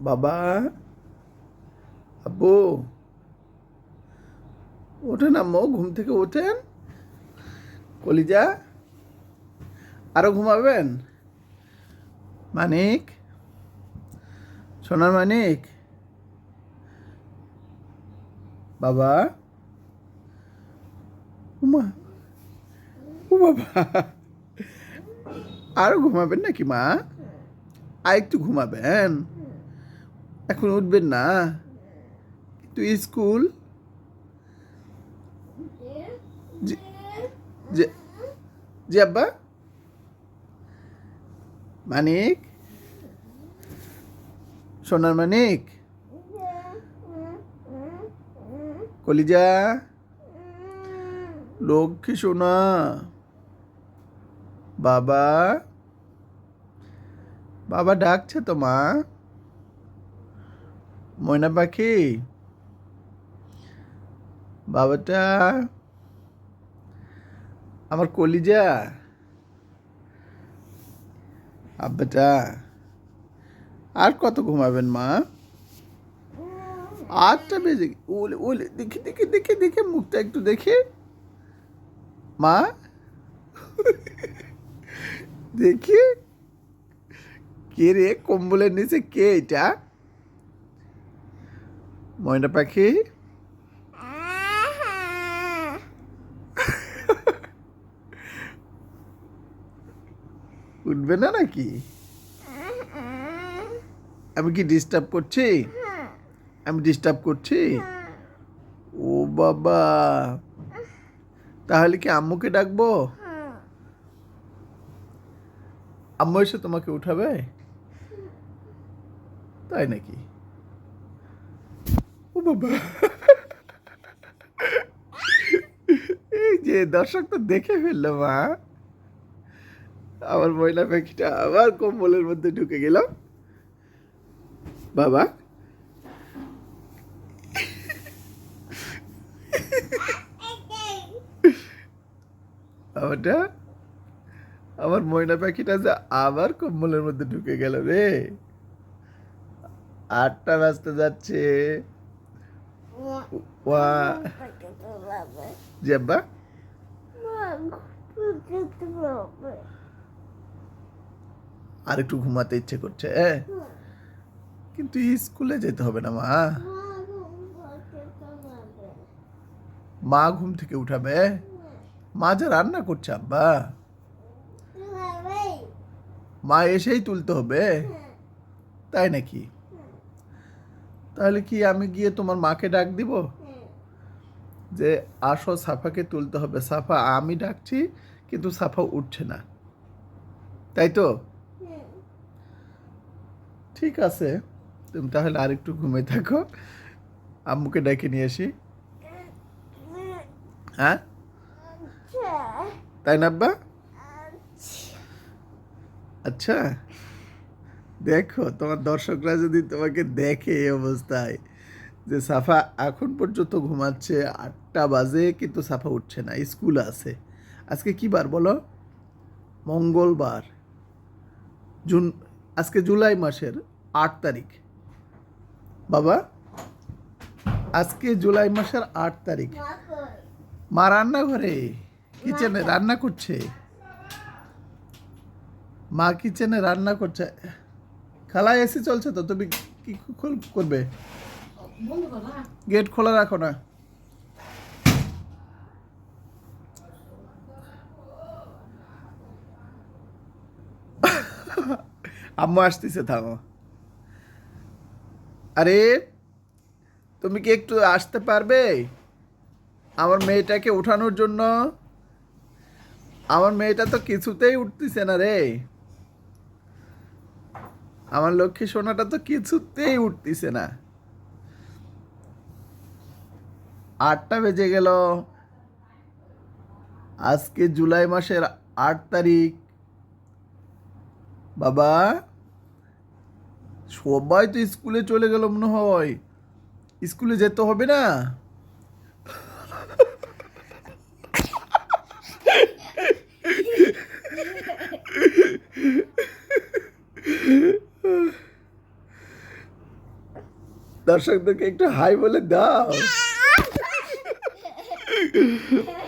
বাবা, আব্বু, ওঠেন আম্মু, ঘুম থেকে ওঠেন। কলিজা, আরও ঘুমাবেন? মানিক, সোনার মানিক। বাবা, উমা, ও বাবা, আরও ঘুমাবেন নাকি মা? আর একটু ঘুমাবেন। এখন উঠবেন না? কিন্তু স্কুল? জি আব্বা? মানিক? সোনার মানিক? কলিজা? লক্ষ্মী সোনা? বাবা? বাবা ডাকছে তো মা? ময়না পাখি? বাবাটা? আমার কলিজা? আব্বাটা? আর কত ঘুমাবেন, মা? আটটা বেজে ওলে ওলে দেখি দেখি দেখি দেখি, মুখটা একটু দেখি। মা? দেখি। কে রে, কম্বলের নিচে কে এটা? ময়না পাখি? উঠবে না নাকি? আমি কি ডিস্টার্ব করছি? আমি ডিস্টার্ব করছি? ও বাবা। তাহলে কি আম্মুকে ডাকবো? আম্মু এসে তোমাকে উঠাবে? তাই নাকি? বাবা এই যে দর্শক তো দেখে ফেলল মা। আমার ময়লা পাখিটা আবার কম্বলের মধ্যে ঢুকে গেল। বাবা। বাবাটা, আমার ময়না পাখিটা যে আবার কম্বলের মধ্যে ঢুকে গেল রে। আটটা বাজতে যাচ্ছে। ওয়া আর একটু ঘুমাতে ইচ্ছে করছে? কিন্তু স্কুলে যেতে হবে না, মা। মা ঘুম থেকে উঠাবে মা যা রান্না করছে, আব্বা। মা এসেই তুলতে হবে, তাই নাকি? তাহলে কি আমি গিয়ে তোমার মাকে ডাক দিব? যে আসো সাফাকে তুলতে হবে। সাফা আমি ডাকছি কিন্তু সাফা উঠছে না। তাই তো? ঠিক আছে। তুমি তাহলে আরেকটু ঘুমে থাকো। আম্মুকে ডেকে নিয়ে আসি। হ্যাঁ? তাই না আব্বা? আচ্ছা। দেখো, তোমার দর্শকরা যদি তোমাকে দেখে এই অবস্থায় যে সাফা এখন পর্যন্ত ঘুমাচ্ছে আটটা বাজে, কিন্তু সাফা উঠছে না, স্কুল আছে। আজকে কি বার বলো? মঙ্গলবার। জুন, আজকে জুলাই মাসের আট তারিখ। বাবা, আজকে জুলাই মাসের আট তারিখ। মা রান্নাঘরে, কিচেনে রান্না করছে। মা কিচেনে রান্না করছে। খালা এসি চলছে তো তুমি কি করবে? গেট খোলা রাখো না। আম্মু আসতেছে থামো। আরে তুমি কি একটু আসতে পারবে? আমার মেয়েটাকে ওঠানোর জন্য। আমার মেয়েটা তো কিছুতেই উঠতেছে না রে। আমার লক্ষ্মী সোনাটা তো কিছুতেই উঠতেছে না। আটটা বেজে গেল। আজকে জুলাই মাসের আট তারিখ। বাবা, সবাই তো স্কুলে চলে গেল মনে হয়। স্কুলে যেতে হবে না? দর্শকদেরকে একটু হাই বলে দাও।